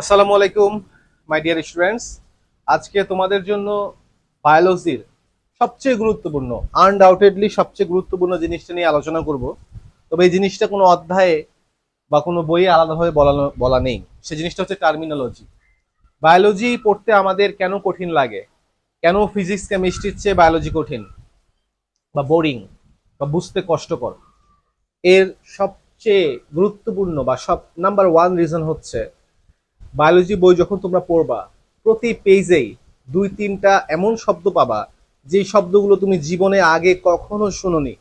আসসালামু আলাইকুম my dear students আজকে তোমাদের জন্য বায়োলজির সবচেয়ে গুরুত্বপূর্ণ আনডাউটেডলি সবচেয়ে গুরুত্বপূর্ণ জিনিসটা নিয়ে আলোচনা করব। তবে এই জিনিসটা কোনো অধ্যায়ে বা কোনো বইয়ে আলাদাভাবে বলানো, বলা নেই। সে জিনিসটা হচ্ছে টার্মিনোলজি বায়োলজি পড়তে আমাদের কেন কঠিন লাগে? কেন ফিজিক্স কেমিস্ট্রির চেয়ে বায়োলজি কঠিন? বা বোরিং বা বুঝতে কষ্টকর? এর সবচেয়ে গুরুত্বপূর্ণ বা সব নাম্বার ওয়ান রিজন হচ্ছে বায়োলজি বই যখন তোমরা পড়বা, প্রতি পেজেই দুই তিনটা এমন শব্দ পাবা, যেই শব্দগুলো তুমি জীবনে আগে কখনো শুনোনি।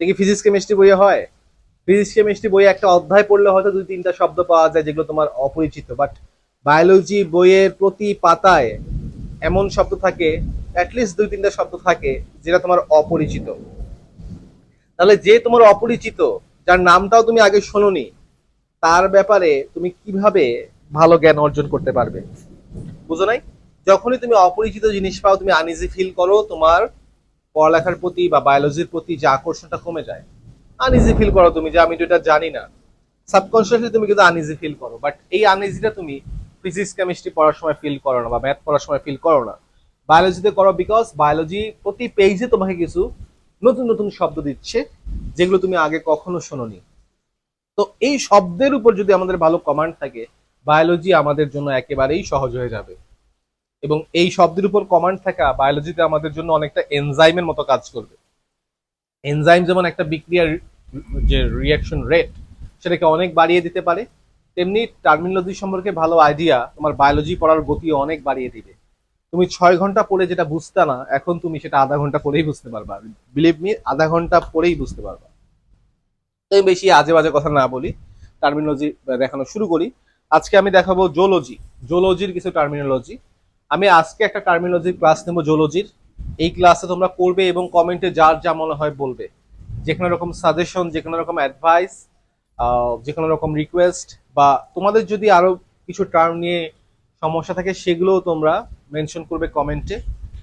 দেখি ফিজিক্স কেমিস্ট্রি বইয়ে হয়? ফিজিক্স কেমিস্ট্রি বইয়ে একটা অধ্যায় পড়লে হয়তো দুই তিনটা শব্দ পাওয়া যায় যেগুলো তোমার অপরিচিত বাট বায়োলজি বইয়ের প্রতি পাতায় এমন শব্দ থাকে অ্যাটলিস্ট দুই তিনটা শব্দ থাকে, যেটা তোমার অপরিচিত। তাহলে যে তোমার অপরিচিত, যার নামটাও তুমি আগে শোনোনি, তার ব্যাপারে তুমি কীভাবে ভালো জ্ঞান অর্জন করতে পারবে। বুঝো নাই? যখনই তুমি অপরিচিত জিনিস পাও, তুমি আনইজি ফিল করো, তোমার পড়ালেখার প্রতি বা বায়োলজির প্রতি যে আকর্ষণটা কমে যায়। আনইজি ফিল করো তুমি যে আমি তো এটা জানি না। সাবকনসিয়াসলি তুমি কিন্তু আনইজি ফিল করো বাট এই আনইজিটা তুমি ফিজিক্স কেমিস্ট্রি পড়ার সময় ফিল করো না বা ম্যাথ পড়ার সময় ফিল করো না। বায়োলজিতে করো বিকজ বায়োলজি প্রতি পেজে তোমাকে কিছু নতুন নতুন শব্দ দিচ্ছে, যেগুলো তুমি আগে কখনো শোনোনি। তো এই শব্দের উপর যদি আমাদের ভালো কমান্ড থাকে বায়োলজি আমাদের জন্য একেবারেই সহজ হয়ে যাবে। এবং এই শব্দের উপর কমান্ড থাকা বায়োলজিতে আমাদের জন্য অনেকটা এনজাইমের মতো কাজ করবে। এনজাইম যেমন একটা বিক্রিয়ার যে রিয়াকশন রেট সেটাকে অনেক বাড়িয়ে দিতে পারে, তেমনি টার্মিনোলজি সম্পর্কে ভালো আইডিয়া তোমার বায়োলজি পড়ার গতি অনেক বাড়িয়ে দিবে। তুমি ছয় ঘণ্টা পড়ে যেটা বুঝতে না, এখন তুমি সেটা আধা ঘণ্টা পরেই বুঝতে পারবা। বিলিভ মি আধা ঘণ্টা পরেই বুঝতে পারবা। আমি বেশি আজে বাজে কথা না বলি টার্মিনোলজি দেখানো শুরু করি। আজকে আমি দেখাবো জোলজি জোলজির কিছু টার্মিনোলজি আমি আজকে একটা টার্মিনোলজির ক্লাস নেব জোলজির এই ক্লাসে তোমরা করবে এবং কমেন্টে যার যা মনে হয় বলবে। যে কোনো রকম সাজেশন যে কোনো রকম অ্যাডভাইস যে কোনো রকম রিকোয়েস্ট বা তোমাদের যদি আরও কিছু টার্ম নিয়ে সমস্যা থাকে সেগুলোও তোমরা মেনশন করবে কমেন্টে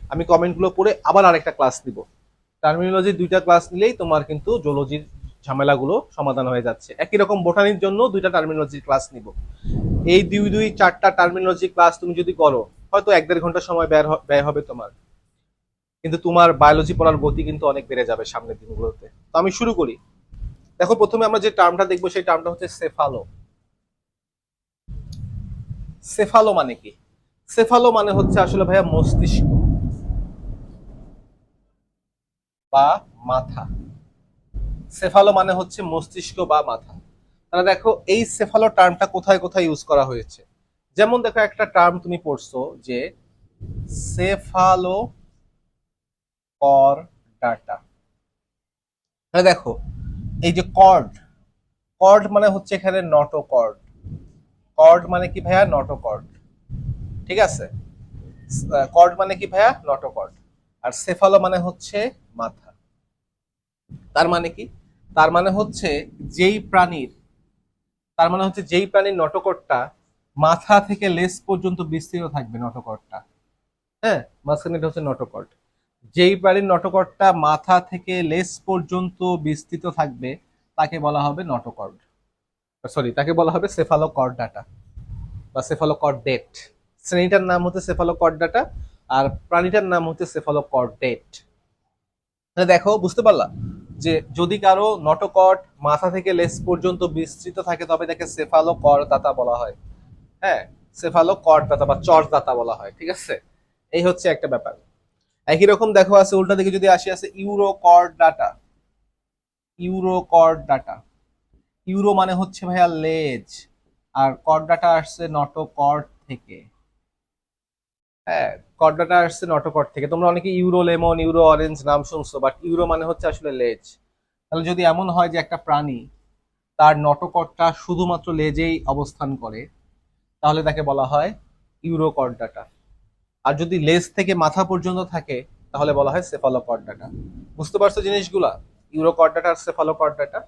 আমি কমেন্টগুলো পড়ে আবার আরেকটা ক্লাস দিব টার্মিনোলজি দুইটা ক্লাস নিলেই তোমার কিন্তু জোলজির ঝামেলাগুলো সমাধান হয়ে যাচ্ছে। একই রকম বোটানির জন্য দুইটা টার্মিনোলজির ক্লাস নিব। এই দুই দুই চারটা টার্মিনোলজি ক্লাস তুমি যদি করো, হয়তো এক দেড় ঘণ্টা সময় ব্যয় ব্যয় হবে তোমার। কিন্তু তোমার বায়োলজি পড়ার গতি কিন্তু অনেক বেড়ে যাবে সামনের দিনগুলোতে। তো আমি শুরু করি। দেখো, প্রথমে আমরা যে টার্মটা দেখব, সেই টার্মটা হচ্ছে সেফালো সেফালো মানে কি? সেফালো মানে হচ্ছে আসলে ভাইয়া মস্তিষ্ক বা মাথা। সেফালো মানে হচ্ছে মস্তিষ্ক বা মাথা। তাহলে দেখো, এই সেফালো টার্মটা কোথায় কোথায় ইউজ করা হয়েছে? যেমন দেখো, একটা টার্ম তুমি পড়ছো যে সেফালো কর ডাটা তাহলে দেখো, এই যে কর্ড কর্ড মানে হচ্ছে এখানে নটো কর্ড কর্ড মানে কি ভাইয়া? নটো কর্ড ঠিক আছে? কর্ড মানে কি ভাইয়া? নটো কর্ড আর সেফালো মানে হচ্ছে মাথা। তার মানে কি? তার মানে হচ্ছে যেই প্রাণীর, তার মানে হচ্ছে যেই প্রাণীর নটকটটা মাথা থেকে লেস পর্যন্ত বিস্তৃত থাকবে নটকটটা। হ্যাঁ মাঝখানে এটা হচ্ছে নটকট। যেই প্রাণীর নটকটটা মাথা থেকে লেস পর্যন্ত বিস্তৃত থাকবে, তাকে বলা হবে নটকর্ড সরি, তাকে বলা হবে সেফালোকর্ডাটা বা সেফালোকর্ডেট শ্রেণীটার নাম হচ্ছে সেফালোকর্ডাটা আর প্রাণীটার নাম হচ্ছে সেফালোকর্ডেট দেখো, বুঝতে পারলা? যে যদি কারও নটকট মাথা থেকে লেস পর্যন্ত বিস্তৃত থাকে, তবে তাকে সেফালো করদাতা বলা হয়। হ্যাঁ সেফালো করদাতা বা চরদাতা বলা হয়, ঠিক আছে? এই হচ্ছে একটা ব্যাপার। একই রকম দেখো আছে, উল্টা দিকে যদি আসি আছে urochordata urochordata euro মানে হচ্ছে ভাইয়া লেজ, আর কর্ড ডাটা আসছে নটোকর্ড থেকে। হ্যাঁ কর্ডাটা আসছে নটোকট থেকে। তোমরা অনেকে ইউরো লেমন ইউরো অরেঞ্জ নাম শুনছো বাট ইউরো মানে হচ্ছে আসলে লেজ। তাহলে যদি এমন হয় যে একটা প্রাণী তার নটোকটটা শুধুমাত্র লেজেই অবস্থান করে, তাহলে তাকে বলা হয় ইউরো কর্ডাটা আর যদি লেজ থেকে মাথা পর্যন্ত থাকে, তাহলে বলা হয় সেফালোকর্ডাটা বুঝতে পারছ জিনিসগুলা? ইউরো কর্ডাটা আর সেফালোকর্ডাটা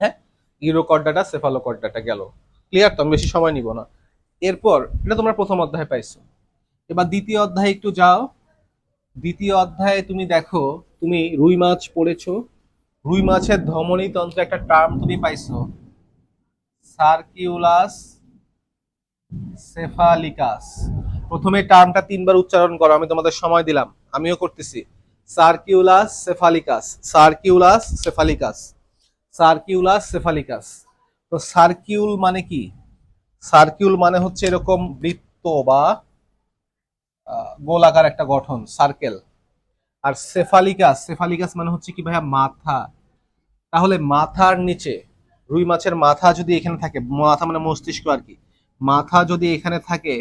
হ্যাঁ ইউরো কর্ডাটা সেফালোকর্ডাটা গেল। ক্লিয়ার তো? আমি বেশি সময় নিব না। এরপর, এটা তোমরা প্রথম অধ্যায়ে পাইছো। এবার দ্বিতীয় অধ্যায় একটু যাও। দ্বিতীয় অধ্যায়ে তুমি দেখো, তুমি রুই মাছ পড়েছো। রুই মাছের ধমনী তন্ত্রে একটা টার্ম তুমি পাইছো। সার্কিউলাস সেফালিকাস। প্রথমে টার্মটা তিনবার উচ্চারণ করো, আমি তোমাদের সময় দিলাম। আমিও করতেছি। সার্কিউলাস সেফালিকাস সার্কিউলাস সেফালিকাস সার্কিউলাস সেফালিকাস। তো সার্কিউল মানে কি? সার্কিউল মানে হচ্ছে এরকম বৃত্ত বা গোলাকার একটা গঠন সার্কেল আর সেফালিকাস সেফালিকাস মানে হচ্ছে কি ভাইয়া মাথা। তাহলে মাথার নিচে, রুই মাছের মাথা যদি এখানে থাকে, মাথা মানে মস্তিষ্ক আর কি, মাথা যদি এখানে থাকে,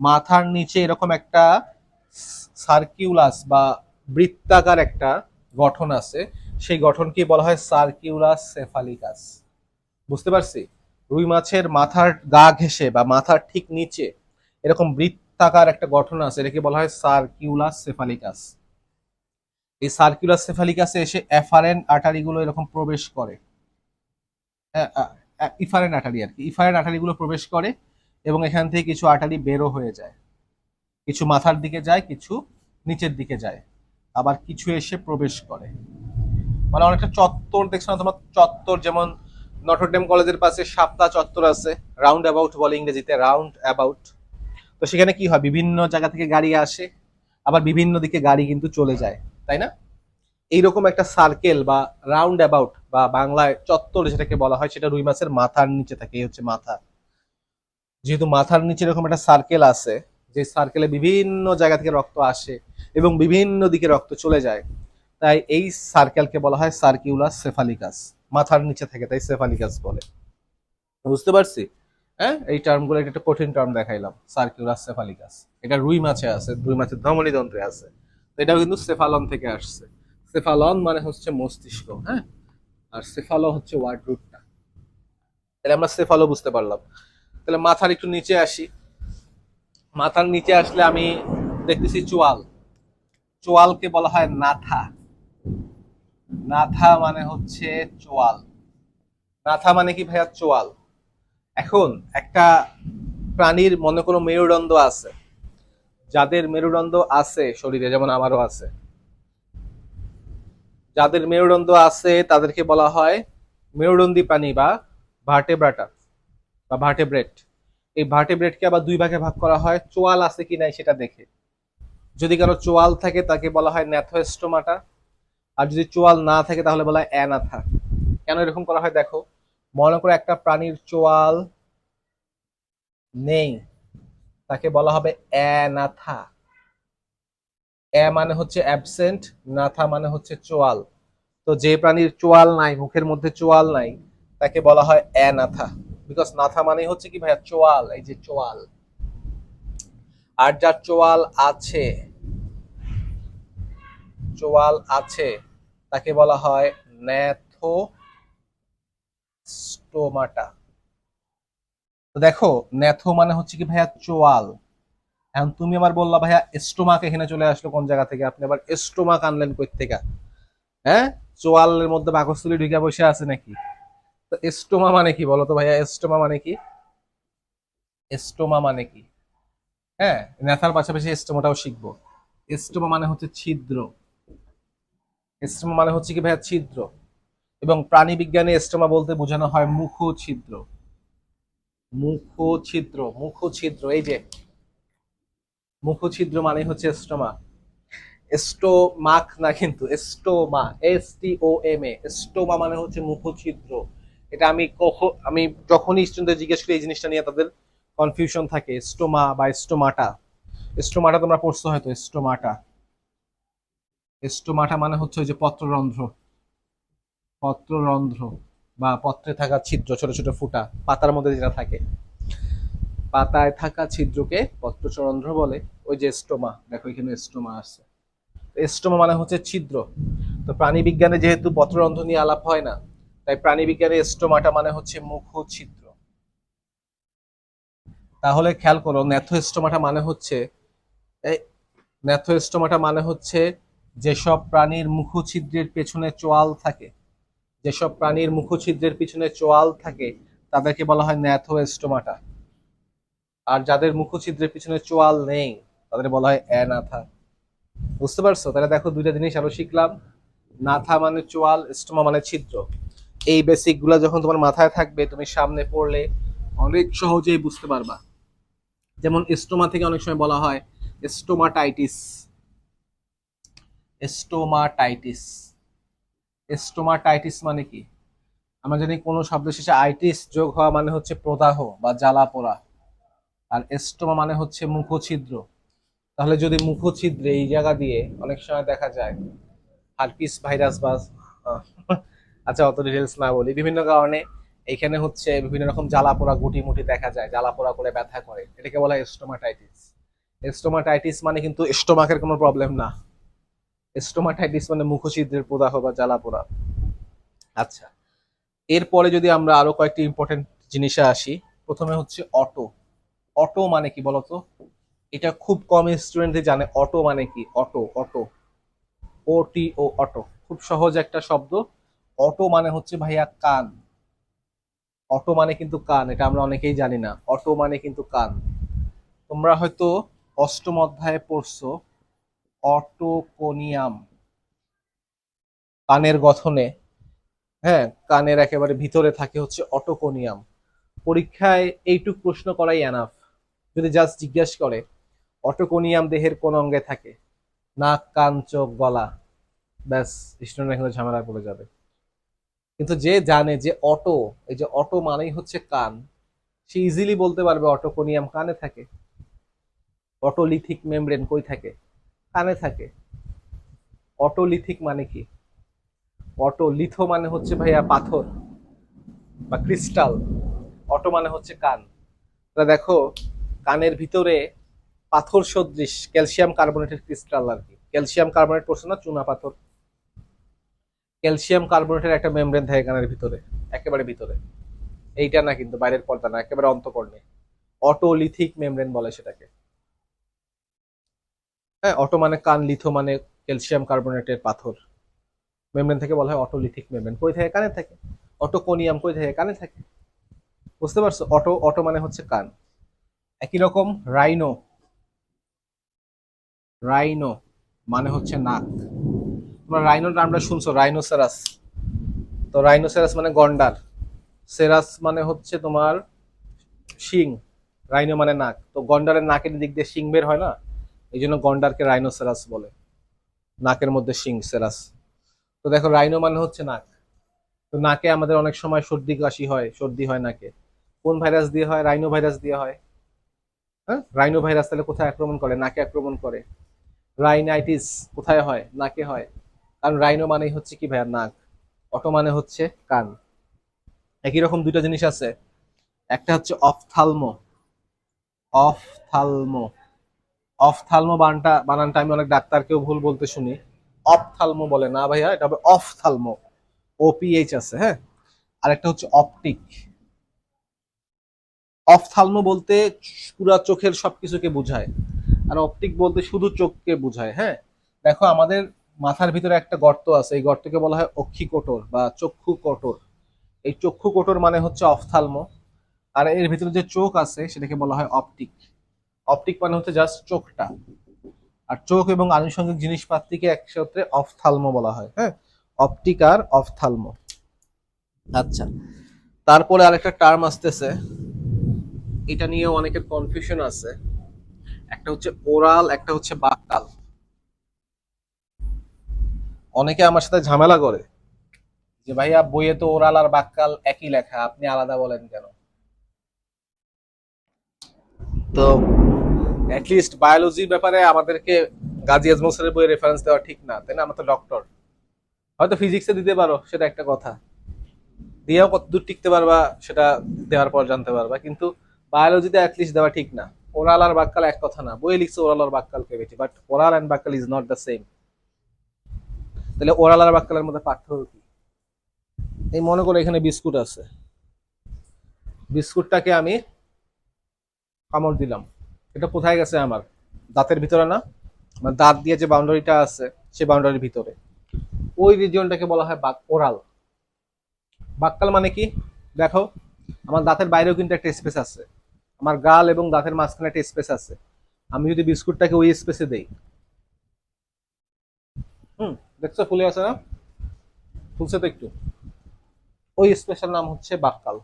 মাথার নিচে এরকম একটা সার্কিউলাস বা বৃত্তাকার একটা গঠন আছে, সেই গঠনকে বলা হয় সার্কিউলাস সেফালিকাস বুঝতে পারছি? রুই মাছের মাথার গা ঘেঁষে বা মাথার ঠিক নিচে এরকম বৃত্তাকার একটা গঠন আছে, এটাকে বলা হয় সার্কিউলাস সেফালিকাস। এই সার্কুলার সেফালিকাসে এসে অ্যাফারেন আটারিগুলো এরকম প্রবেশ করে। ইফারেন আটারি আর কি। ইফারেন আটারিগুলো প্রবেশ করে এবং এখান থেকে কিছু আটারি বেরো হয়ে যায়। কিছু মাথার দিকে যায়, কিছু নিচের দিকে যায়। আবার কিছু এসে প্রবেশ করে। মানে অনেকটা চত্বর, দেখছ না তোমার? চত্বর যেমন নটরডেম কলেজের পাশে সাপ্তাহ চত্বর আছে রাউন্ড অ্যাবাউট বলে ইংরেজিতে রাউন্ড অ্যাবাউট তো সেখানে কি হয়? বিভিন্ন জায়গা থেকে গাড়ি আসে, আবার বিভিন্ন দিকে গাড়ি কিন্তু চলে যায়, তাই না? এইরকম একটা সার্কেল বা রাউন্ড অ্যাবাউট বা বাংলায় চত্বর যেটাকে বলা হয়, সেটা রুই মাছের মাথার নিচে থাকে, এই হচ্ছে মাথা। যেহেতু মাথার নিচে এরকম একটা সার্কেল আছে, যে সার্কেলে বিভিন্ন জায়গা থেকে রক্ত আসে এবং বিভিন্ন দিকে রক্ত চলে যায়, তাই এই সার্কেলকে বলা হয় সার্কিউলাস সেফালিকাস মাথার নিচে থাকে, তাই সেফালিকাস বলে। বুঝতে পারছি? হ্যাঁ? এই টার্মগুলো একটা কঠিন টার্ম দেখাইলাম সার্কিউলাস সেফালিকাস এটা রুই মাছে আছে, রুই মাছের ধমনী যন্ত্রে আছে এটাও কিন্তু সেফালন থেকে আসছে। সেফালন মানে হচ্ছে মস্তিষ্ক হ্যাঁ? আর সেফালো হচ্ছে ওয়ার্ড রুটটা তাহলে আমরা সেফালো বুঝতে পারলাম। তাহলে মাথার একটু নিচে আসি। মাথার নিচে আসলে আমি দেখতেছি চোয়াল। চোয়ালকে বলা হয় নাথা। নাথা মানে হচ্ছে চোয়াল। নাথা মানে কি ভাইয়া? চোয়াল। এখন একটা প্রাণীর মনে কোনো মেরুদণ্ড আছে? যাদের মেরুদণ্ড আছে শরীরে, যেমন আমারও আছে। যাদের মেরুদণ্ড আছে, তাদেরকে বলা হয় মেরুদণ্ডী প্রাণী বা ভার্টেব্রাটা বা ভার্টেব্রেট। এই ভার্টেব্রেটকে আবার দুই ভাগে ভাগ করা হয়, চোয়াল আছে কি নাই সেটা দেখে। যদি কারও চোয়াল থাকে, তাকে বলা হয় ন্যাথোস্টোমাটা আর যদি চোয়াল না থাকে, তাহলে বলা হয় অ্যানাথা। কেন এরকম করা হয়? দেখো মনে করো একটা প্রাণীর চোয়াল নেই, তাকে বলা হবে অ্যানাথা। অ্যা মানে হচ্ছে অ্যাবসেন্ট নাথা মানে হচ্ছে চোয়াল। তো যে প্রাণীর চোয়াল নাই, মুখের মধ্যে চোয়াল নাই, তাকে বলা হয় অ্যানাথা। বিকজ নাথা মানে হচ্ছে কি ভাইয়া? চোয়াল, এই যে চোয়াল। আর যার চোয়াল আছে চোয়াল আছে, তাকে বলা হয় ন্যাথো স্টোমাটা। তো দেখো, ন্যাথো মানে হচ্ছে কি ভাইয়া চোয়াল। এখন তুমি আবার বললা, ভাইয়া, স্টোমাক এখানে চলে আসলো কোন জায়গা থেকে? আপনি আবার স্টোমাক আনলেন কই থেকে হ্যাঁ? চোয়ালের মধ্যে বাকস্থলী ঢুকে বসে আছে নাকি? তো স্টোমা মানে কি বলো তো ভাইয়া? স্টোমা মানে কি? স্টোমা মানে কি? হ্যাঁ ন্যাথার পাশাপাশি স্টোমাটাও শিখব। স্টোমা মানে হচ্ছে ছিদ্র। স্টোমা মানে হচ্ছে কি ভাইয়া? ছিদ্র। এবং প্রাণী বিজ্ঞানে স্টোমা বলতে বোঝানো হয় মুখ ছিদ্র মুখ ছিদ্র মুখ ছিদ্র এই যে মুখ ছিদ্র মানে হচ্ছে স্টোমা স্টোমাক না কিন্তু, stoma, S T O M A, stoma মানে হচ্ছে মুখ ছিদ্র এটা আমি কখন, আমি যখনই স্টুডেন্টদের জিজ্ঞেস করি এই জিনিসটা নিয়ে তাদের কনফিউশন থাকে, স্টোমা বা স্টোমাটা। স্টোমাটা তোমরা পড়ছো হয়তো, স্টোমাটা। স্টোমাটা মানে হচ্ছে ওই যে পত্ররন্ধ্র। পত্ররন্ধ্র বা পত্রে থাকা ছিদ্র, ছোট ছোট ফুটা, পাতার মধ্যে যেটা থাকে। পাতায় থাকা ছিদ্রকে পত্ররন্ধ্র বলে। ওই যে স্টোমা, দেখো এখানে স্টোমা আছে। স্টোমা মানে হচ্ছে ছিদ্র। তো প্রাণী বিজ্ঞানে যেহেতু পত্ররন্ধ্র নিয়ে আলাপ হয় না, তাই প্রাণী বিজ্ঞানে স্টোমাটা মানে হচ্ছে মুখ ছিদ্র তাহলে খেয়াল করো ন্যাথোস্টোমাটা মানে হচ্ছে ন্যাথোস্টোমাটা মানে হচ্ছে যেসব প্রাণীর মুখছিদ্রের পেছনে চোয়াল থাকে। যেসব প্রাণীর মুখছিদ্রের পিছনে চোয়াল থাকে, তাদেরকে বলা হয় ন্যাথোস্টোমাটা। আর যাদের মুখছিদ্রের পিছনে চোয়াল নেই তাদের বলা হয় অ্যানাথা। বুঝতে পারছ? তাহলে দেখো দুইটা জিনিস আরও শিখলাম। নাথা মানে চোয়াল, স্টোমা মানে ছিদ্র। এই বেসিকগুলা যখন তোমার মাথায় থাকবে, তুমি সামনে পড়লে অনেক সহজেই বুঝতে পারবা। যেমন স্টোমা থেকে অনেক সময় বলা হয় স্টোমাটাইটিস। স্টোমাটাইটিস। স্টোমাটাইটিস মানে কি? আমরা জানি কোনো শব্দ শেষে আইটিস যোগ হওয়া মানে হচ্ছে প্রদাহ বা জ্বালা পোড়া। আর স্টোমা মানে হচ্ছে মুখছিদ্র। তাহলে যদি মুখছিদ্রে এই জায়গা দিয়ে অনেক সময় দেখা যায়, হারপিস ভাইরাস বা আচ্ছা অত ডিটেলস না বলি। বিভিন্ন কারণে এখানে হচ্ছে বিভিন্ন রকম জ্বালা পোড়া গুটি মুটি দেখা যায়, জ্বালা পোড়া করে ব্যথা করে। এটাকে বলা হয় স্টোমাটাইটিস। স্টোমাটাইটিস মানে কিন্তু স্টোমাকের কোনো প্রবলেম না। স্টোমাটাইটিস মানে মুখছিদ্রের প্রদাহ বা জ্বালা পোড়া আচ্ছা এরপরে যদি আমরা আরও কয়েকটি ইম্পর্টেন্ট জিনিসে আসি, প্রথমে হচ্ছে অটো। অটো মানে কি বলতো? এটা খুব কম স্টুডেন্টই জানে, অটো মানে কি? Auto auto. O T O auto. খুব সহজ একটা শব্দ। অটো মানে হচ্ছে ভাইয়া কান। অটো মানে কিন্তু কান, এটা আমরা অনেকেই জানি না। অটো মানে কিন্তু কান। তোমরা হয়তো অষ্টম অধ্যায়ে পড়ছো অটোকোনিয়াম। কানের গঠনে হ্যাঁ কানের একেবারে ভিতরে থাকে হচ্ছে অটোকোনিয়াম। পরীক্ষায় এইটুক প্রশ্ন করাই এনাফ যদি জাস্ট জিজ্ঞেস করে, অটোকোনিয়াম দেহের কোন অঙ্গে থাকে? নাক, কান, চোখ, গলা। ব্যাস স্টুডেন্ট এখানে ঝামেলায় পড়ে যাবে। কিন্তু যে জানে যে অটো, এই যে অটো মানেই হচ্ছে কান, সে ইজিলি বলতে পারবে অটোকোনিয়াম কানে থাকে। অটোলিথিক মেমব্রেন কই থাকে? কানে থাকে। অটোলিথিক মানে কি? অটো লিথো মানে হচ্ছে ভাইয়া পাথর বা ক্রিস্টাল। অটো মানে হচ্ছে কান। তা দেখো, কানের ভিতরে পাথর সদৃশ ক্যালসিয়াম কার্বনেটের ক্রিস্টাল আর কি। ক্যালসিয়াম কার্বনেট পড়ছে না, চুনা পাথর। ক্যালসিয়াম কার্বনেটের একটা মেমব্রেন থাকে কানের ভিতরে, একেবারে ভিতরে। এইটা না কিন্তু, বাইরের পর্দা না, একেবারে অন্তকর্ণে। অটোলিথিক মেমব্রেন বলে সেটাকে। হ্যাঁ অটো মানে কান, লিথো মানে ক্যালসিয়াম কার্বনেটের পাথর। মেমব্রেন থেকে বলা হয় অটোলিথিক মেমব্রেন। কই থাকে? কানে থাকে। অটোকোনিয়াম কই থাকে? কানে থাকে। বুঝতে পারছ? অটো অটো মানে হচ্ছে কান। একই রকম রাইনো। রাইনো মানে হচ্ছে নাক। তোমরা রাইনোর নামটা শুনছো? রাইনোসেরাস। তো রাইনোসেরাস মানে গন্ডার। সেরাস মানে হচ্ছে তোমার শিং। রাইনো মানে নাক। তো গন্ডারের নাকের দিক দিয়ে শিং বের হয় না? এই জন্য গন্ডারকে রাইনোসেরাস বলে। নাকের মধ্যে শিং, সেরাস। তো দেখো, রাইনো মানে হচ্ছে নাক। তো নাকে আমাদের অনেক সময় সর্দি, কাশি হয়, সর্দি হয় নাকে। কোন ভাইরাস দিয়ে হয়? রাইনো ভাইরাস দিয়ে হয়। হ্যাঁ? রাইনো ভাইরাস তাহলে কোথায় আক্রমণ করে? নাকে আক্রমণ করে। রাইনাইটিস কোথায় হয়? নাকে হয়। কারণ রাইনো মানেই হচ্ছে কি ভাইয়া? নাক। অটো মানে হচ্ছে কান। একই রকম দুইটা জিনিস আছে। একটা হচ্ছে অফথালমো। অফথালমো। অফথালমো বানটা, বানানটা আমি অনেক ডাক্তারকেও ভুল বলতে শুনি। অফথালমো বলে, না ভাইয়া, এটা হবে অফথালমো। ওপিএইচ আছে হ্যাঁ? আরেকটা হচ্ছে অপটিক। অফথালমো বলতে পুরা চোখের সবকিছুকে বোঝায়। আর অপটিক বলতে শুধু চোখকে বোঝায় হ্যাঁ? দেখো, আমাদের মাথার ভিতরে একটা গর্ত আছে, এই গর্তকে বলা হয় অক্ষি কোটর বা চক্ষু কোটর এই চক্ষু কোটর মানে হচ্ছে অফথালমো। আর এর ভিতরে যে চোখ আছে, সেটাকে বলা হয় অপটিক। অপটিক মানে হচ্ছে জাস্ট চোখটা। আর চোখ এবং আনুষঙ্গিক জিনিসপাতিকে একসাথে অফথালমো বলা হয় হ্যাঁ? অপটিক আর অফথালমো। আচ্ছা তারপরে আরেকটা টার্ম আসতেছে। এটা নিয়ে অনেকের কনফিউশন আছে। একটা হচ্ছে ওরাল একটা হচ্ছে বাক্কাল অনেকে আমার সাথে ঝামেলা করে যে, ভাইয়া, বইয়ে তো ওরাল আর বাক্কাল একই লেখা, আপনি আলাদা বলেন কেন? তো অ্যাটলিস্ট বায়োলজির ব্যাপারে আমাদেরকে গাজী আজমল স্যারের বইয়ে রেফারেন্স দেওয়া ঠিক না, তাই না? আমরা তো ডক্টর হয়তো ফিজিক্সে দিতে পারো, সেটা একটা কথা। দিয়েও কতদূর টিকতে পারবা, সেটা দেওয়ার পর জানতে পারবা। কিন্তু বায়োলজিতে অ্যাটলিস্ট দেওয়া ঠিক না। ওরাল আর বাক্কাল এক কথা না। বই লিখছে ওরাল আর buccal কেবেটি but oral and buccal is not the same তাহলে ওরাল আর বাক্কালের মধ্যে পার্থক্য কি? এই মনে করো এখানে বিস্কুট আছে। বিস্কুটটাকে আমি কামড় দিলাম। এটা কোথায় গেছে আমার? দাঁতের ভিতরে না? আমার দাঁত দিয়ে যে বাউন্ডারিটা আছে, সেই বাউন্ডারির ভিতরে। ওই রিজিয়নটাকে বলা হয় বাক ওরাল। বাক্কাল মানে কি? দেখো, আমার দাঁতের বাইরেও কিন্তু একটা স্পেস আছে। আমার গাল এবং দাঁতের মাঝখানে একটা স্পেস আছে। আমি যদি বিস্কুটটাকে ওই স্পেসে দেই। হুম, দেখছ? ফুলে আছে না? ফুলছে তো একটু। ওই স্পেশাল নাম হচ্ছে বাক্কাল।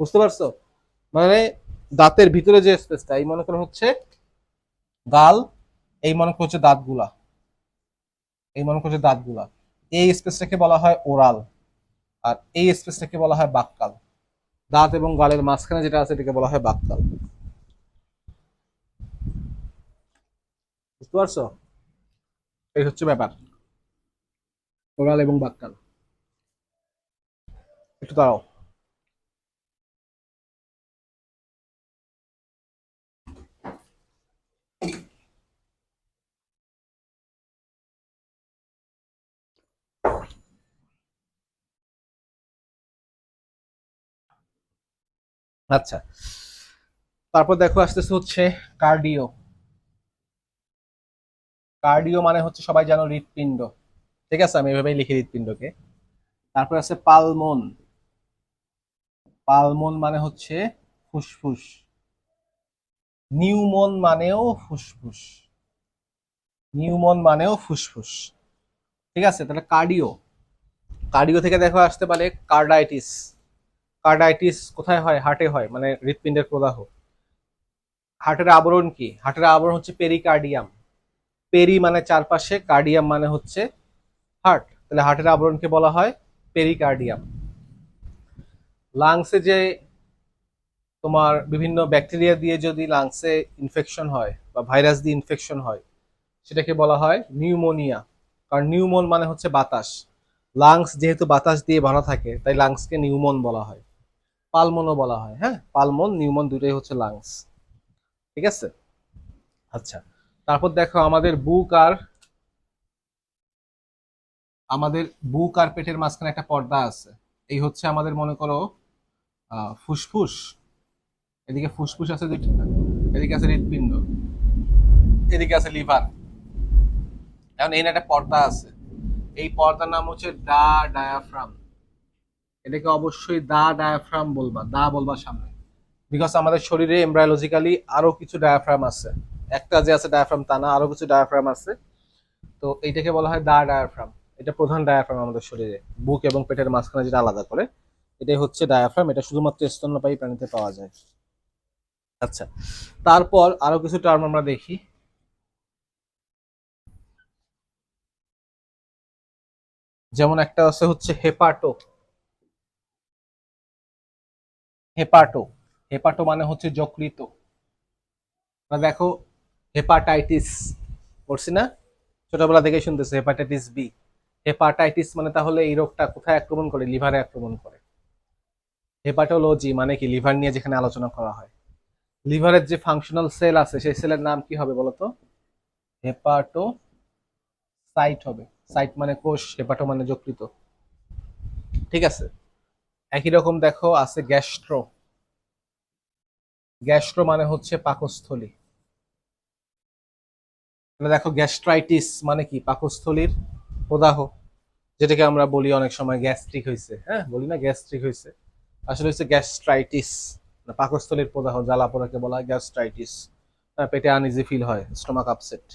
বুঝতে পারছ? মানে দাঁতের ভিতরে যে স্পেসটা এই মনে করো হচ্ছে গাল, এই মনে হচ্ছে দাঁতগুলা। এই মনে করো হচ্ছে দাঁতগুলা। এই স্পেসটাকে বলা হয় ওরাল। আর এই স্পেসটাকে বলা হয় বাক্কাল। দাঁত এবং গালের মাঝখানে যেটা আছে, এটাকে বলা হয় বাক্কাল। বুঝতে পারছ? এই হচ্ছে ব্যাপার। ওরাল এবং বাক্কাল। একটু দাঁড়াও। আচ্ছা। তারপর দেখো আসতেছে হচ্ছে কার্ডিও। কার্ডিও মানে হচ্ছে সবাই জানো হৃৎপিণ্ড। ঠিক আছে? আমি এভাবেই লিখি হৃৎপিণ্ডকে। তারপর আছে পালমন। পালমন মানে হচ্ছে ফুসফুস। নিউমন মানেও ফুসফুস। নিউমন মানেও ফুসফুস। ঠিক আছে? তাহলে কার্ডিও। কার্ডিও থেকে দেখো আসতে পারে কার্ডাইটিস। কার্ডাইটিস কোথায় হয়? হার্টে হয় মানে হৃৎপিণ্ডের প্রদাহ। হার্টের আবরণ কি? হার্টের আবরণ হচ্ছে পেরিকার্ডিয়াম পেরি মানে চারপাশে কার্ডিয়াম মানে হচ্ছে হার্ট তাহলে হার্টের আবরণকে বলা হয় পেরিকার্ডিয়াম লাংসে যে তোমার বিভিন্ন ব্যাকটেরিয়া দিয়ে যদি লাংসে ইনফেকশন হয় বা ভাইরাস দিয়ে ইনফেকশন হয়, সেটাকে বলা হয় নিউমোনিয়া কারণ নিউমন মানে হচ্ছে বাতাস। লাংস যেহেতু বাতাস দিয়ে ভরা থাকে, তাই লাংসকে নিউমন বলা হয়। পালমনও বলা হয় হ্যাঁ? পালমন, নিউমন দুটোই হচ্ছে লাংস ঠিক আছে? আচ্ছা তারপর দেখো আমাদের বুক আর আমাদের বুক আর পেটের মাঝখানে একটা পর্দা আছে। এই হচ্ছে আমাদের, মনে করো ফুসফুস। এদিকে ফুসফুস আছে দুইটা এদিকে আছে হৃৎপিণ্ড। এদিকে আছে লিভার। এখন এই একটা পর্দা আছে। এই পর্দার নাম হচ্ছে ডা, ডায়াফ্রাম। এটাকে অবশ্যই দা ডায়াফ্রাম বলবা, দা বলবা সামনে। বিকজ আমাদের শরীরে এমব্রায়োলজিক্যালি আরও কিছু ডায়াফ্রাম আছে। একটা যে আছে ডায়াফ্রাম তা না আরও কিছু ডায়াফ্রাম আছে। তো এইটাকে বলা হয় দা ডায়াফ্রাম এটা প্রধান ডায়াফ্রাম আমাদের শরীরে। বুক এবং পেটের মাঝখানে যেটা আলাদা করে, এটাই হচ্ছে ডায়াফ্রাম এটা শুধুমাত্র স্তন্যপায়ী প্রাণীতে পাওয়া যায়। আচ্ছা তারপর আরও কিছু টার্ম আমরা দেখি। যেমন একটা আছে হচ্ছে হেপাটো। হেপাটো হেপাটো মানে হচ্ছে যকৃত দেখো, হেপাটাইটিস, পড়ছি না? ছোটবেলা থেকে শুনতেছে, হেপাটাইটিস বি। হেপাটাইটিস মানে তাহলে এই রোগটা কোথায় আক্রমণ করে? লিভারে আক্রমণ করে। হেপাটোলজি মানে কি? লিভার নিয়ে যেখানে আলোচনা করা হয়। লিভারের যে ফাংশনাল সেল আছে, সেই সেলের নাম কি হবে বলতো হেপাটো সাইট হবে। সাইট মানে কোষ, হেপাটো মানে যকৃত ঠিক আছে? একই রকম দেখো, আছে গ্যাস্ট্রো। গ্যাস্ট্রো মানে হচ্ছে পাকস্থলী। মানে দেখো, গ্যাস্ট্রাইটিস মানে কি? পাকস্থলীর প্রদাহ, যেটাকে আমরা বলি অনেক সময় গ্যাস্ট্রিক হয়েছে হ্যাঁ বলি না গ্যাস্ট্রিক হয়েছে আসলে হচ্ছে গ্যাস্ট্রাইটিস পাকস্থলীর প্রদাহ, জ্বালা পোড়াকে বলা হয় গ্যাস্ট্রাইটিস। পেটে আনইজি ফিল হয়, স্টোমাক আপসেট।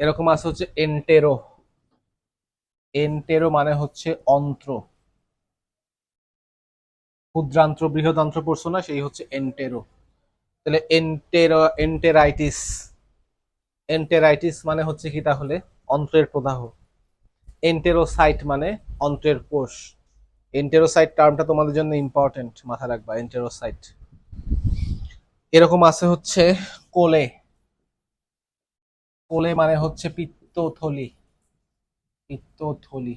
এরকম আছে হচ্ছে এন্টেরো। এন্টেরো মানে হচ্ছে অন্ত্র। ক্ষুদ্রান্ত্র, বৃহদান্ত্র পড়ছো না? সেই হচ্ছে এন্টেরো। তাহলে এন্টেরো, এন্টেরাইটিস এন্টেরাইটিস মানে হচ্ছে কি তাহলে? অন্ত্রের প্রদাহ। এন্টেরোসাইট মানে অন্ত্রের কোষ। এন্টেরোসাইট টার্মটা তোমাদের জন্য ইম্পর্টেন্ট মাথা রাখবা, এন্টেরোসাইট। এরকম আছে হচ্ছে কোলে। কোলে মানে হচ্ছে পিত্তথলি। পিত্তথলি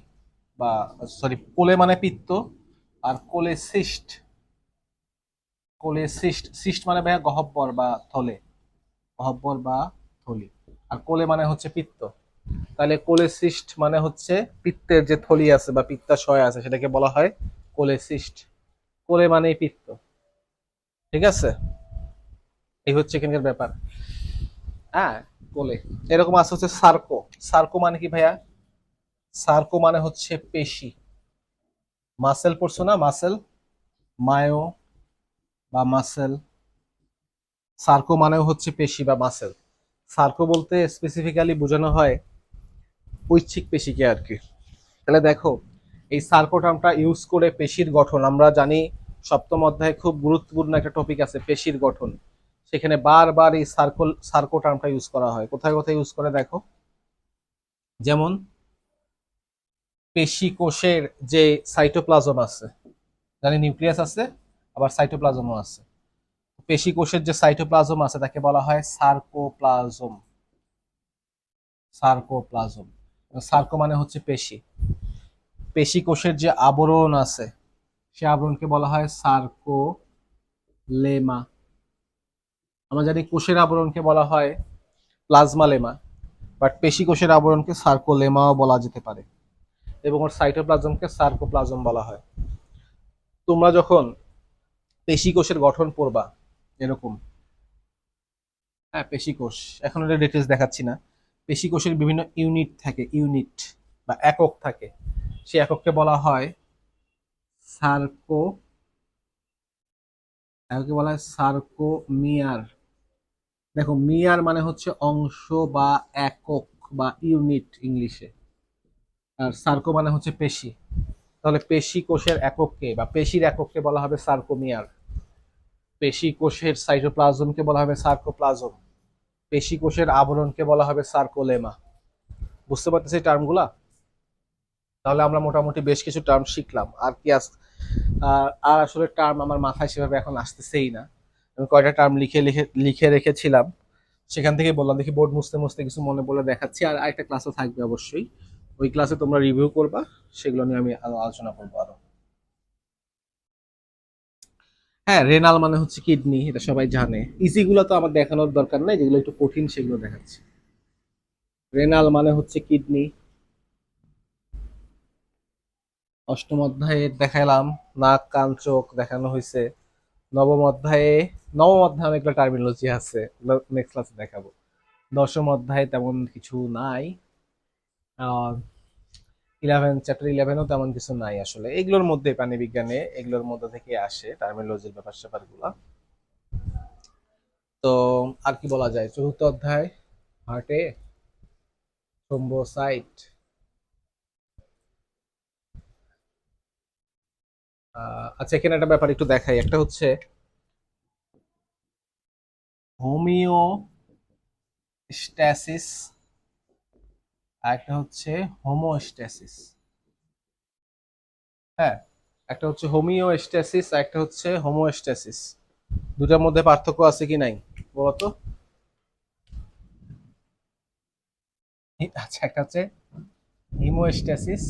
বা সরি কোলে মানে পিত্ত আর কোলে সিস্ট। কোলে সিস্ট। মানে ভাইয়া গহব্বর বা থলে। গহব্বর বা থলি। আর কোলে মানে হচ্ছে পিত্ত। তাহলে কোলে সিস্ট মানে হচ্ছে পিত্তের যে থলি আছে বা পিত্তাশয় আছে, সেটাকে বলা হয় কোলে সিস্ট। কোলে মানেই পিত্ত। ঠিক আছে? এই হচ্ছে এখানকার ব্যাপার। হ্যাঁ কোলে। এরকম আছে হচ্ছে সার্কো। সার্কো মানে কি ভাইয়া? সার্কো মানে হচ্ছে পেশি। মাসেল পড়ছো না? মাসেল? মায়ো বা মাসেল? সার্কো মানেও হচ্ছে পেশি বা মাসেল। সার্কো বলতে স্পেসিফিক্যালি বোঝানো হয় ঐচ্ছিক পেশিকে আর কি। তাহলে দেখো, এই সার্কো টার্মটা ইউজ করে পেশির গঠন, আমরা জানি সপ্তম অধ্যায়ে খুব গুরুত্বপূর্ণ একটা টপিক আছে, পেশির গঠন। সেখানে বারবার এই সার্কল সার্কো টার্মটা ইউজ করা হয়। কোথায় কোথায় ইউজ করে দেখো? যেমন পেশি কোষের যে সাইটোপ্লাজম আছে, জানি নিউক্লিয়াস আছে, আবার সাইটোপ্লাজমও আছে। পেশি কোষের যে সাইটোপ্লাজম আছে, তাকে বলা হয় সার্কোপ্লাজম। সার্কোপ্লাজম। সার্কো মানে হচ্ছে পেশি। পেশি কোষের যে আবরণ আছে, সে আবরণকে বলা হয় সার্কোলেমা। আমরা জানি কোষের আবরণকে বলা হয় প্লাজমা লেমা বাট পেশি কোষের আবরণকে সার্কোলেমাও বলা যেতে পারে। এবং ওর সাইটোপ্লাজমকে সার্কোপ্লাজম বলা হয়। তোমরা যখন পেশি কোষের গঠন পড়বা, এরকম হ্যাঁ পেশি কোষ এখন এটা ডিটেলস দেখাচ্ছি না। পেশি কোষের বিভিন্ন ইউনিট থাকে ইউনিট বা একক থাকে। সেই একককে বলা হয় সার্কো, এককে বলা হয় সার্কোমিয়ার। দেখো, মিয়ার মানে হচ্ছে অংশ বা একক বা ইউনিট ইংলিশে। আর সার্কো মানে হচ্ছে পেশি। তাহলে পেশি কোষের একককে বা পেশির একককে বলা হবে সার্কোমিয়ার পেশি কোষের সাইটোপ্লাজমকে বলা হবে সার্কোপ্লাজম পেশি কোষের আবরণকে বলা হবে সার্কোলেমা বুঝতে পারতেছি টার্মগুলা? তাহলে আমরা মোটামুটি বেশ কিছু টার্ম শিখলাম। আর কি আস আর আসলে টার্ম আমার মাথায় সেভাবে এখন আসতেছেই না। আমি কয়টা টার্ম লিখে লিখে লিখে রেখেছিলাম। সেখান থেকে বললাম, দেখি বোর্ড মুছতে মুছতে কিছু মনে বলে দেখাচ্ছি। আর আরেকটা ক্লাসও থাকবে অবশ্যই। ওই ক্লাসে তোমরা রিভিউ করবা, সেগুলো নিয়ে আমি আলোচনা করব আরও। হ্যাঁ রেনাল মানে হচ্ছে কিডনি এটা সবাই জানে। ইজিগুলো তো আমার দেখানোর দরকার নাই, যেগুলো একটু কঠিন সেগুলো দেখাচ্ছি। রেনাল মানে হচ্ছে কিডনি অষ্টম অধ্যায়ে দেখালাম নাক, কান, চোখ দেখানো হয়েছে নবম অধ্যায়ে নবম অধ্যায়ে অনেকগুলো টার্মিনোলজি আছে নেক্সট ক্লাসে দেখাবো। দশম অধ্যায়ে তেমন কিছু নাই। ইলেভেন চ্যাপ্টার ইলেভেনও তেমন কিছু নাই আসলে। এগুলোর মধ্যে প্রাণী বিজ্ঞানে এগুলোর মধ্যে থেকে আসে টার্মিনোলজির ব্যাপার স্যাপারগুলা তো আর কি বলা যায়? চতুর্থ অধ্যায় হার্টে থ্রোম্বোসাইট আচ্ছা এখানে একটা ব্যাপার একটু দেখাই। একটা হচ্ছে হোমিও স্ট্যাসিস একটা হচ্ছে হোমোস্ট্যাসিস হ্যাঁ একটা হচ্ছে হোমিওস্ট্যাসিস আর একটা হচ্ছে হোমোস্ট্যাসিস দুটার মধ্যে পার্থক্য আছে কি নাই, বলতো? আচ্ছা একটা হচ্ছে হিমোস্ট্যাসিস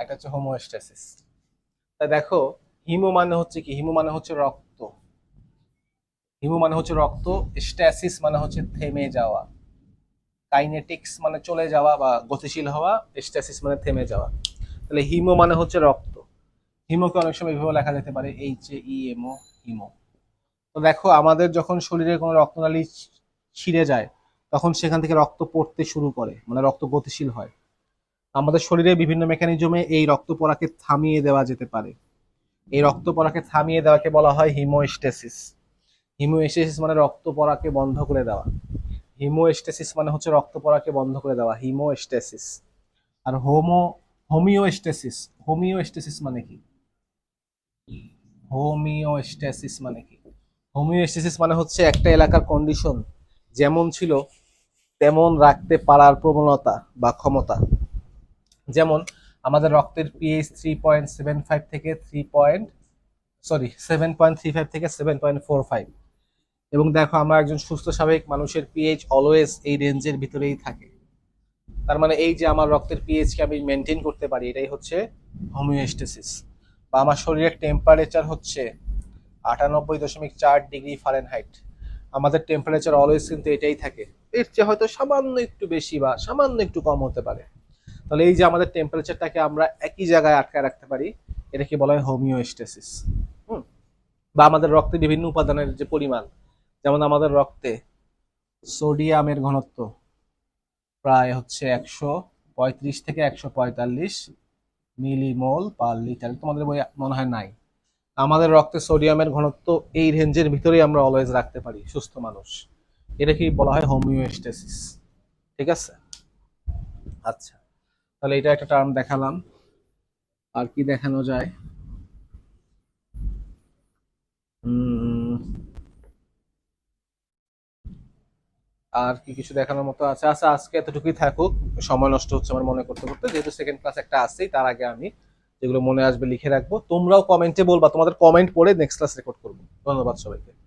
একটা হচ্ছে হোমোস্ট্যাসিস তা দেখো, হিমো মানে হচ্ছে কি? হিমো মানে হচ্ছে রক্ত। হিমো মানে হচ্ছে রক্ত স্ট্যাসিস মানে হচ্ছে থেমে যাওয়া। কাইনেটিক্স মানে চলে যাওয়া বা গতিশীল হওয়া স্ট্যাসিস মানে থেমে যাওয়া। তাহলে হিমো মানে হচ্ছে রক্ত। হিমোকে অনেক সময় এভাবে লেখা যেতে পারে এইচ এ ই হিমো। তো দেখো, আমাদের যখন শরীরে কোনো রক্তনালী ছিঁড়ে যায়, তখন সেখান থেকে রক্ত পড়তে শুরু করে মানে রক্ত গতিশীল হয়। আমাদের শরীরে বিভিন্ন মেকানিজমে এই রক্ত পড়াকে থামিয়ে দেওয়া যেতে পারে। এই রক্ত পড়াকে থামিয়ে দেওয়াকে বলা হয় হিমোস্টেসিস। হিমোস্টেসিস মানে রক্ত পড়াকে বন্ধ করে দেওয়া। হিমোস্টেসিস মানে হচ্ছে রক্ত পড়াকে বন্ধ করে দেওয়া, হিমোস্টেসিস। আর হোমো, হোমিওস্টেসিস হোমিওস্টেসিস মানে কি? হোমিওস্টেসিস মানে কি? হোমিওস্টেসিস মানে হচ্ছে একটা এলাকার কন্ডিশন যেমন ছিল তেমন রাখতে পারার প্রবণতা বা ক্ষমতা। যেমন আমাদের রক্তের pH three point seven five থেকে three point sorry seven point three five থেকে সেভেন পয়েন্ট ফোর ফাইভ এবং দেখো আমরা একজন সুস্থ, স্বাভাবিক মানুষের পিএইচ অলওয়েজ এই রেঞ্জের ভিতরেই থাকে। তার মানে এই যে আমার রক্তের পিএইচকে আমি মেনটেন করতে পারি, এটাই হচ্ছে হোমিওস্টেসিস বা আমার শরীরের টেম্পারেচার হচ্ছে আটানব্বই দশমিক চার ডিগ্রি ফারেনহাইট আমাদের টেম্পারেচার অলওয়েজ কিন্তু এটাই থাকে। এর চেয়ে হয়তো সামান্য একটু বেশি বা সামান্য একটু কম হতে পারে। তাহলে এই যে আমাদের টেম্পারেচারটাকে আমরা একই জায়গায় আটকায় রাখতে পারি, এটাকে বলা হয় হোমিওস্টেসিস হুম? বা আমাদের রক্তে বিভিন্ন উপাদানের যে পরিমাণ যেমন আমাদের রক্তে সোডিয়ামের ঘনত্ব প্রায় হচ্ছে একশো পঁয়ত্রিশ থেকে একশো পঁয়তাল্লিশ মিলিমোল পার লিটার। তোমাদের বই মনে হয় নাই। আমাদের রক্তে সোডিয়ামের ঘনত্ব এই রেঞ্জের ভিতরেই আমরা অলওয়েজ রাখতে পারি সুস্থ মানুষ। এটাকে বলা হয় হোমিওস্টেসিস। ঠিক আছে? আচ্ছা তাহলে এটা একটা টার্ম দেখালাম। আর কি দেখানো যায়? উম, আর কি কিছু দেখানোর মতো আছে। আচ্ছা আজকে এতটুকুই থাকুক। সময় নষ্ট হচ্ছে আমার মনে করতে করতে। যেহেতু সেকেন্ড ক্লাস একটা আসছেই তার আগে আমি যেগুলো মনে আসবে লিখে রাখব। তোমরাও কমেন্টে বলবা। তোমাদের কমেন্ট পড়ে নেক্সট ক্লাস রেকর্ড করব। ধন্যবাদ সবাইকে।